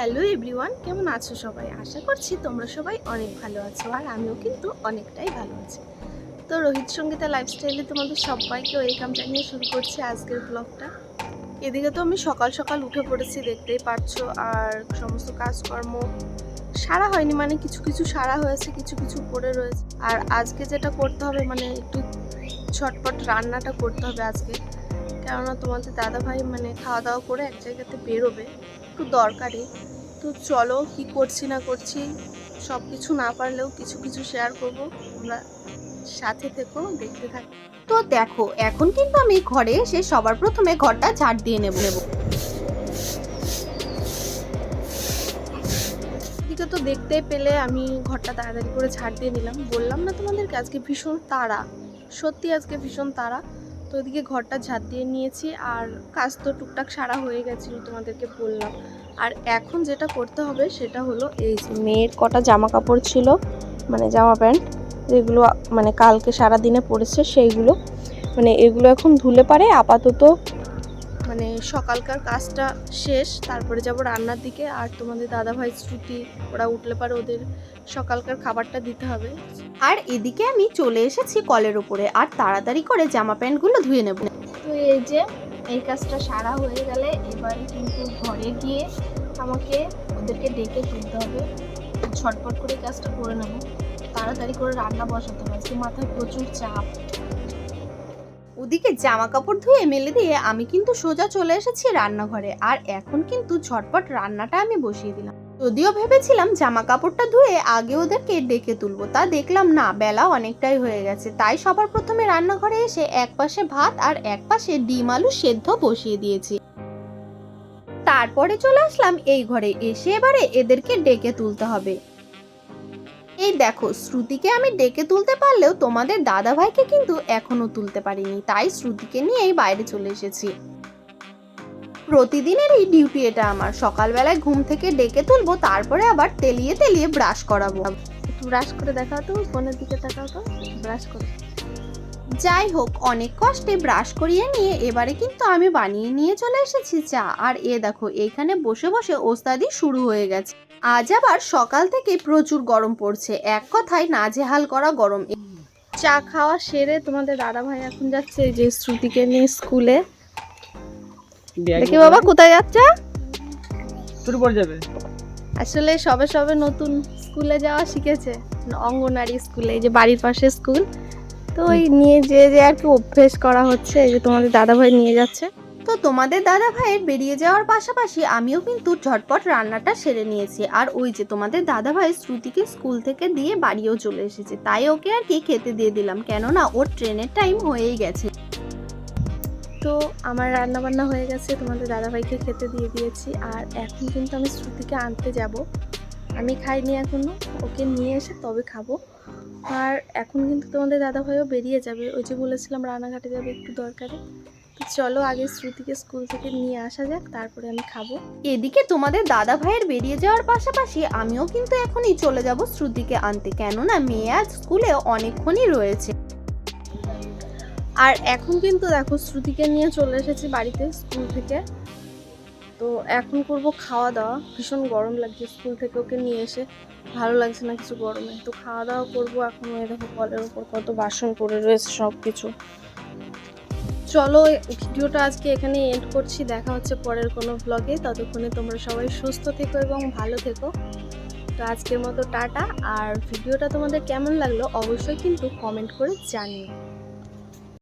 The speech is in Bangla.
হ্যালো এভরিওয়ান, কেমন আছো সবাই? আশা করছি তোমরা সবাই অনেক ভালো আছো আর আমিও কিন্তু অনেকটাই ভালো আছি। তো রোহিত সঙ্গীতা লাইফস্টাইলে তোমাদের সবাইকে ওয়েলকাম জানিয়ে শুরু করছি আজকের ব্লগটা এদিকে তো আমি সকাল সকাল উঠে পড়েছি, দেখতেই পারছ, আর সমস্ত কাজকর্ম সারা হয়নি মানে কিছু কিছু সারা হয়েছে, কিছু কিছু পড়ে রয়েছে। আর আজকে যেটা করতে হবে মানে একটু ছটপট রান্নাটা করতে হবে আজকে। কেননা তোমাদের দাদা ভাই মানে খাওয়া দাওয়া করে এক জায়গাতে বেরোবে। একটু দরকারি। তো চলো কি করছি না করছি সব কিছু না পারলেও কিছু কিছু শেয়ার করব। তোমরা সাথে থেকো, দেখতে থাকো। তো দেখো, এখন কিন্তু আমি ঘরে এসে সবার প্রথমে ঘরটা ঝাড় দিয়ে নেব নেব। এদিকে তো দেখতে পেলে আমি ঘরটা তাড়াতাড়ি করে ঝাড় দিয়ে নিলাম বললাম না তোমাদেরকে আজকে ভীষণ তাড়া। সত্যি আজকে ভীষণ তাড়া। তো ওদিকে ঘরটা ঝাঁত দিয়ে নিয়েছি আর কাজ তো টুকটাক সারা হয়ে গেছিল তোমাদেরকে বললাম। আর এখন যেটা করতে হবে সেটা হলো এই মেয়ের কটা জামা কাপড় ছিল মানে জামা প্যান্ট, যেগুলো মানে কালকে সারা দিনে পড়েছে সেইগুলো মানে এগুলো এখন ধুলে পারে, আপাতত মানে সকালকার কাজটা শেষ তারপরে যাব রান্নার দিকে। আর তোমাদের দাদাভাই শ্রুতি ওরা উঠলে পারে ওদের সকালকার খাবারটা দিতে হবে। আর এদিকে আমি চলে এসেছি কলের উপরে আর তাড়াতাড়ি করে জামা প্যান্টগুলো ধুয়ে নেব। তো এই যে এই কাজটা সারা হয়ে গেলে এবারে কিন্তু ঘরে গিয়ে আমাকে ওদেরকে ডেকে তুলতে হবে। ছটপট করে কাজটা করে নেব। তাড়াতাড়ি করে রান্না বসাতে হবে। আজকে মাথায় প্রচুর চাপ। ওদিকে জামা কাপড় ধুয়ে মেলে দিয়ে আমি কিন্তু সোজা চলে এসেছি রান্নাঘরে। আর এখন কিন্তু ঝটপট রান্নাটা আমি বসিয়ে দিলাম। যদিও ভেবেছিলাম জামা কাপড়টা ধুয়ে আগে ওদেরকে ডেকে তুলবো, তা দেখলাম না, বেলা অনেকটাই হয়ে গেছে। তাই সবার প্রথমে রান্নাঘরে এসে এক পাশে ভাত আর এক পাশে ডিম আলু সেদ্ধ বসিয়ে দিয়েছি। তারপরে চলে আসলাম এই ঘরে, এসে এবারে এদেরকে ডেকে তুলতে হবে। এই দেখো, শ্রুতিকে আমি ডেকে তুলতে পারলেও তোমাদের দাদা ভাইকে কিন্তু এখনও তুলতে পারিনি। তাই শ্রুতিকে নিয়েই বাইরে চলে এসেছি। প্রতিদিনের এই ডিউটি এটা আমার। সকালবেলায় ঘুম থেকে ডেকে তুলবো, তারপরে আবার তেলিয়ে তেলিয়ে ব্রাশ করাবো। ব্রাশ করে দেখাও তো, ফোনের দিকে তাকাও তো ব্রাশ করে। যাই হোক অনেক কষ্টে ব্রাশ করিয়ে নিয়ে এবারে কিন্তু আমি বানিয়ে নিয়ে চলে এসেছি চা। আর এ দেখো এইখানে বসে বসে ওস্তাদি শুরু হয়ে গেছে। আজ আবার সকাল থেকে প্রচুর গরম পড়ছে। এক কথায় নাজেহাল করা গরম। চা খাওয়া সেরে তোমাদের দাদা ভাই এখন যাচ্ছে যে শ্রুতিকে নিয়ে স্কুলে। দেখি বাবা কোথায়? যাচ্ছে? যাবে। আসলে সবে সবে নতুন স্কুলে যাওয়া শিখেছে। অঙ্গনারী স্কুলে এই যে বাড়ির পাশে স্কুল। তো ওই নিয়ে যে যে আর কি অভ্যেস করা হচ্ছে এই যে তোমাদের দাদা ভাই নিয়ে যাচ্ছে। তো তোমাদের দাদা ভাইয়ের বেরিয়ে যাওয়ার পাশাপাশি আমিও কিন্তু ঝটপট রান্নাটা সেরে নিয়েছি। আর ওই যে তোমাদের দাদা ভাই শ্রুতিকে স্কুল থেকে দিয়ে বাড়িও চলে এসেছে। তাই ওকে আর কি খেতে দিয়ে দিলাম কেননা ওর ট্রেনের টাইম হয়েই গেছে। তো আমার রান্না বান্না হয়ে গেছে তোমাদের দাদাভাইকে খেতে দিয়ে দিয়েছি। আর এখন কিন্তু আমি শ্রুতিকে আনতে যাব। আমি খাইনি এখনও ওকে নিয়ে এসে তবে খাব। আর এখন কিন্তু তোমাদের দাদাভাইও বেরিয়ে যাবে। ওই যে বলেছিলাম রানাঘাটে যাবে একটু দরকারে। চলো আগে শ্রুতিকে স্কুল থেকে নিয়ে আসা যাক তারপরে আমি খাব। এদিকে তোমাদের দাদা ভাইয়ের বেরিয়ে যাওয়ার পাশাপাশি আমিও কিন্তু এখনই চলে যাব শ্রুতিকে আনতে। কেননা মেয়ে আজ স্কুলে অনেকক্ষণই রয়েছে। আর এখন কিন্তু দেখো শ্রুতিকে নিয়ে চলে এসেছি বাড়িতে স্কুল থেকে। তো এখন করব খাওয়া দাওয়া। ভীষণ গরম লাগছে স্কুল থেকে ওকে নিয়ে এসে। ভালো লাগছে না কিছু গরমে। তো খাওয়া দাওয়া করব এখন ওই দেখো কলের ওপর কত বাসন পড়ে রয়েছে সব কিছু চলো ভিডিওটা আজকে এখানে এন্ড করছি। দেখা হচ্ছে পরের কোনো ব্লগে ততক্ষণে তোমরা সবাই সুস্থ থেকো এবং ভালো থেকো। তো আজকের মতো টাটা। আর ভিডিওটা তোমাদের কেমন লাগল অবশ্যই কিন্তু কমেন্ট করে জানিও।